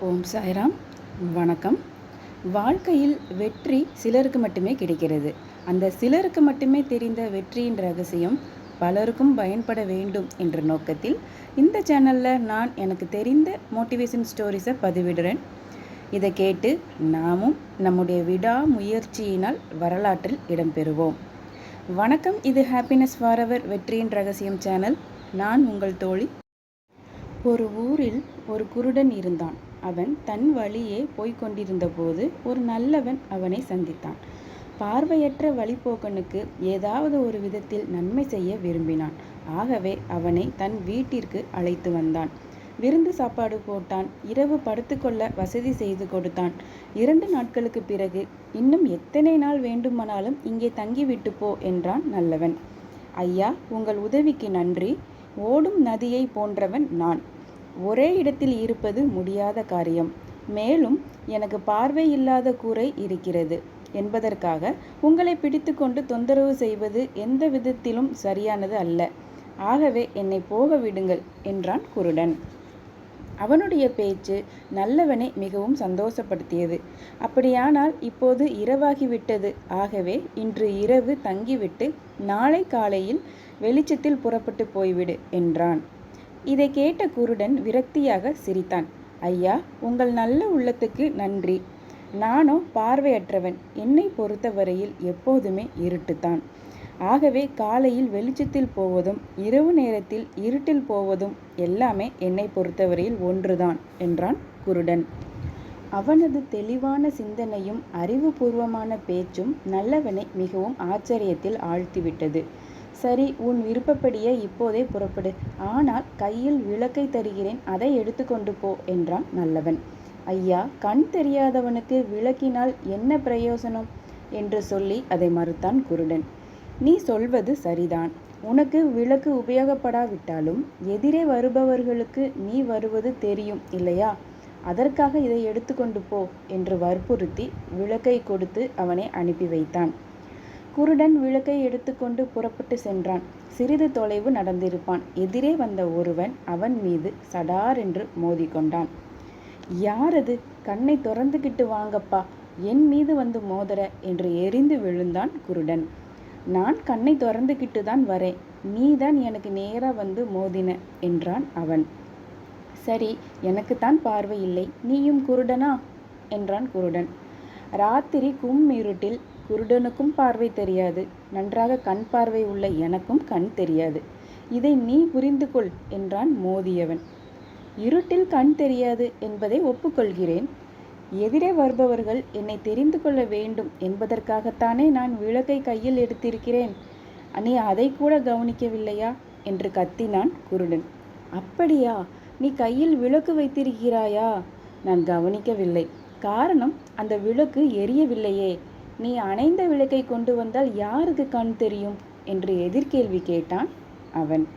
ஓம் சாய்ராம். வணக்கம். வாழ்க்கையில் வெற்றி சிலருக்கு மட்டுமே கிடைக்கிறது. அந்த சிலருக்கு மட்டுமே தெரிந்த வெற்றியின் ரகசியம் பலருக்கும் பயன்பட வேண்டும் என்ற நோக்கத்தில் இந்த சேனலில் நான் எனக்கு தெரிந்த மோட்டிவேஷன் ஸ்டோரிஸை பதிவிடுறேன். இதை கேட்டு நாமும் நம்முடைய விடா முயற்சியினால் வரலாற்றில் இடம்பெறுவோம். வணக்கம். இது ஹாப்பினஸ் ஃபாரவர் வெற்றியின் ரகசியம் சேனல். நான் உங்கள் தோழி. ஒரு ஊரில் ஒரு குருடன் இருந்தான். அவன் தன் வழியே போய்க் கொண்டிருந்தபோது ஒரு நல்லவன் அவனை சந்தித்தான். பார்வையற்ற வழிப்போக்கனுக்கு ஏதாவது ஒரு விதத்தில் நன்மை செய்ய விரும்பினான். ஆகவே அவனை தன் வீட்டிற்கு அழைத்து வந்தான். விருந்து சாப்பாடு போட்டான். இரவு படுத்துக்கொள்ள வசதி செய்து கொடுத்தான். இரண்டு நாட்களுக்கு பிறகு இன்னும் எத்தனை நாள் வேண்டுமானாலும் இங்கே தங்கிவிட்டு போ என்றான் நல்லவன். ஐயா உங்கள் உதவிக்கு நன்றி. ஓடும் நதியை போன்றவன் நான். ஒரே இடத்தில் இருப்பது முடியாத காரியம். மேலும் எனக்கு பார்வை இல்லாத கூரை இருக்கிறது. என்பதற்காக உங்களை பிடித்துக்கொண்டு தொந்தரவு செய்வது எந்த விதத்திலும் சரியானது அல்ல. ஆகவே என்னை போக விடுங்கள் என்றான் குருடன். அவனுடைய பேச்சு நல்லவனை மிகவும் சந்தோஷப்படுத்தியது. அப்படியானால் இப்போது இரவாகிவிட்டது. ஆகவே இன்று இரவு தங்கிவிட்டு நாளை காலையில் வெளிச்சத்தில் புறப்பட்டு போய்விடு என்றான். இதை கேட்ட குருடன் விரக்தியாக சிரித்தான். ஐயா உங்கள் நல்ல உள்ளத்துக்கு நன்றி. நானோ பார்வையற்றவன். என்னை பொறுத்தவரையில் எப்போதுமே இருட்டுத்தான். ஆகவே காலையில் வெளிச்சத்தில் போவதும் இரவு நேரத்தில் இருட்டில் போவதும் எல்லாமே என்னை பொறுத்தவரையில் ஒன்றுதான் என்றான் குருடன். அவனது தெளிவான சிந்தனையும் அறிவுபூர்வமான பேச்சும் நல்லவனை மிகவும் ஆச்சரியத்தில் ஆழ்த்திவிட்டது. சரி உன் விருப்பப்படியே இப்போதே புறப்படு. ஆனால் கையில் விளக்கை தருகிறேன் அதை எடுத்துக்கொண்டு போ என்றான் நல்லவன். ஐயா கண் தெரியாதவனுக்கு விளக்கினால் என்ன பிரயோசனம்? என்று சொல்லி அதை மறுத்தான் குருடன். நீ சொல்வது சரிதான். உனக்கு விளக்கு உபயோகப்படாவிட்டாலும் எதிரே வருபவர்களுக்கு நீ வருவது தெரியும் இல்லையா? அதற்காக இதை எடுத்துக்கொண்டு போ என்று வற்புறுத்தி விளக்கை கொடுத்து அவனை அனுப்பி வைத்தான். குருடன் விளக்கை எடுத்துக்கொண்டு புறப்பட்டு சென்றான். சிறிது தொலைவு நடந்திருப்பான். எதிரே வந்த ஒருவன் அவன் மீது சடாரென்று மோதிக்கொண்டான் யாரது? கண்ணை திறந்துக்கிட்டு வாங்கப்பா. என் மீது வந்து மோதர என்று எரிந்து விழுந்தான் குருடன். நான் கண்ணை திறந்துக்கிட்டு தான் வரேன். நீதான் எனக்கு நேராக வந்து மோதின என்றான் அவன். சரி எனக்குத்தான் பார்வை இல்லை. நீயும் குருடனா? என்றான் குருடன். ராத்திரி கும் இருட்டில் குருடனுக்கும் பார்வை தெரியாது. நன்றாக கண் பார்வை உள்ள எனக்கும் கண் தெரியாது. இதை நீ புரிந்து கொள் என்றான் மோதியவன். இருட்டில் கண் தெரியாது என்பதை ஒப்புக்கொள்கிறேன். எதிரே வருபவர்கள் என்னை தெரிந்து கொள்ள வேண்டும் என்பதற்காகத்தானே நான் விளக்கை கையில் எடுத்திருக்கிறேன். நீ அதை கூட கவனிக்கவில்லையா? என்று கத்தினான் குருடன். அப்படியா? நீ கையில் விளக்கு வைத்திருக்கிறாயா? நான் கவனிக்கவில்லை. காரணம் அந்த விளக்கு எரியவில்லையே. நீ அணைந்த விளக்கை கொண்டு வந்தால் யாருக்கு கண் தெரியும்? என்று எதிர்கேள்வி கேட்டான் அவன்.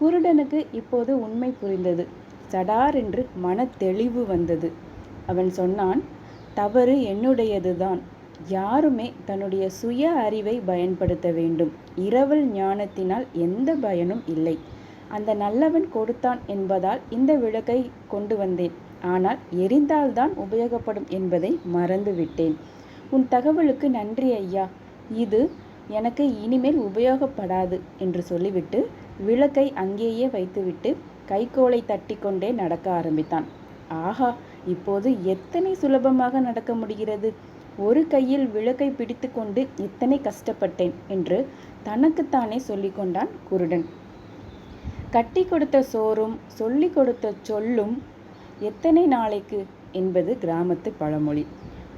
குருடனுக்கு இப்போது உண்மை புரிந்தது. சடார் என்று மன தெளிவு வந்தது. அவன் சொன்னான் தவறு என்னுடையதுதான். யாருமே தன்னுடைய சுய அறிவை பயன்படுத்த வேண்டும். இரவல் ஞானத்தினால் எந்த பயனும் இல்லை. அந்த நல்லவன் கொடுத்தான் என்பதால் இந்த விளக்கை கொண்டு வந்தேன். ஆனால் எரிந்தால்தான் உபயோகப்படும் என்பதை மறந்துவிட்டேன். உன் தகவலுக்கு நன்றி ஐயா. இது எனக்கு இனிமேல் உபயோகப்படாது என்று சொல்லிவிட்டு விளக்கை அங்கேயே வைத்துவிட்டு கைகோளை தட்டி கொண்டே நடக்க ஆரம்பித்தான். ஆஹா இப்போது எத்தனை சுலபமாக நடக்க முடிகிறது? ஒரு கையில் விளக்கை பிடித்து கொண்டு இத்தனை கஷ்டப்பட்டேன் என்று தனக்குத்தானே சொல்லிக்கொண்டான் குருடன். கட்டி கொடுத்த சோறும் சொல்லி கொடுத்த சொல்லும் எத்தனை நாளைக்கு? என்பது கிராமத்து பழமொழி.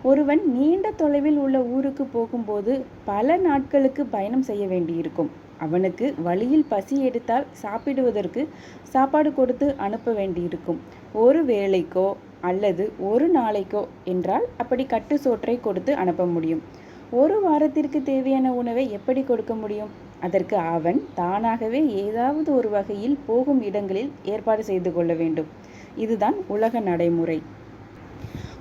ஒருவன் நீண்ட தொலைவில் உள்ள ஊருக்கு போகும்போது பல நாட்களுக்கு பயணம் செய்ய வேண்டியிருக்கும். அவனுக்கு வழியில் பசி எடுத்தால் சாப்பிடுவதற்கு சாப்பாடு கொடுத்து அனுப்ப வேண்டியிருக்கும். ஒரு வேளைக்கோ அல்லது ஒரு நாளைக்கோ என்றால் அப்படி கட்டு சோற்றை கொடுத்து அனுப்ப முடியும். ஒரு வாரத்திற்கு தேவையான உணவை எப்படி கொடுக்க முடியும்? அதற்கு அவன் தானாகவே ஏதாவது ஒரு வகையில் போகும் இடங்களில் ஏற்பாடு செய்து கொள்ள வேண்டும். இதுதான் உலக நடைமுறை.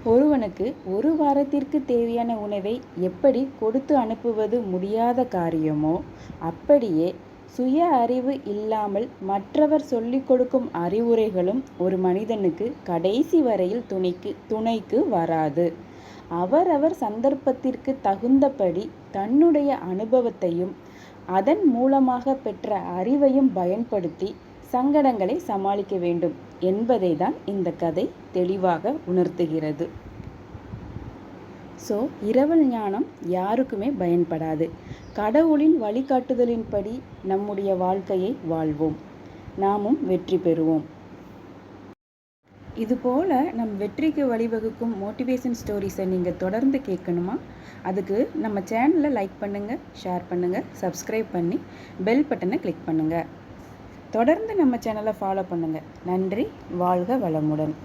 ஒருவனுக்கு ஒரு வாரத்திற்கு தேவையான உணவை எப்படி கொடுத்து அனுப்புவது முடியாத காரியமோ அப்படியே சுய அறிவு இல்லாமல் மற்றவர் சொல்லிக் கொடுக்கும் அறிவுரைகளும் ஒரு மனிதனுக்கு கடைசி வரையில் துணைக்கு துணைக்கு வராது. அவரவர் சந்தர்ப்பத்திற்கு தகுந்தபடி தன்னுடைய அனுபவத்தையும் அதன் மூலமாக பெற்ற அறிவையும் பயன்படுத்தி சங்கடங்களை சமாளிக்க வேண்டும் என்பதை தான் இந்த கதை தெளிவாக உணர்த்துகிறது. ஸோ இரவல் ஞானம் யாருக்குமே பயன்படாது. கடவுளின் வழிகாட்டுதலின்படி நம்முடைய வாழ்க்கையை வாழ்வோம். நாமும் வெற்றி பெறுவோம். இதுபோல் நம் வெற்றிக்கு வழிவகுக்கும் மோட்டிவேஷன் ஸ்டோரிஸை நீங்கள் தொடர்ந்து கேட்கணுமா? அதுக்கு நம்ம சேனலை லைக் பண்ணுங்கள் ஷேர் பண்ணுங்கள் சப்ஸ்கிரைப் பண்ணி பெல் பட்டனை கிளிக் பண்ணுங்கள் தொடர்ந்து நம்ம சேனலை ஃபாலோ பண்ணுங்கள் நன்றி வாழ்க வளமுடன்.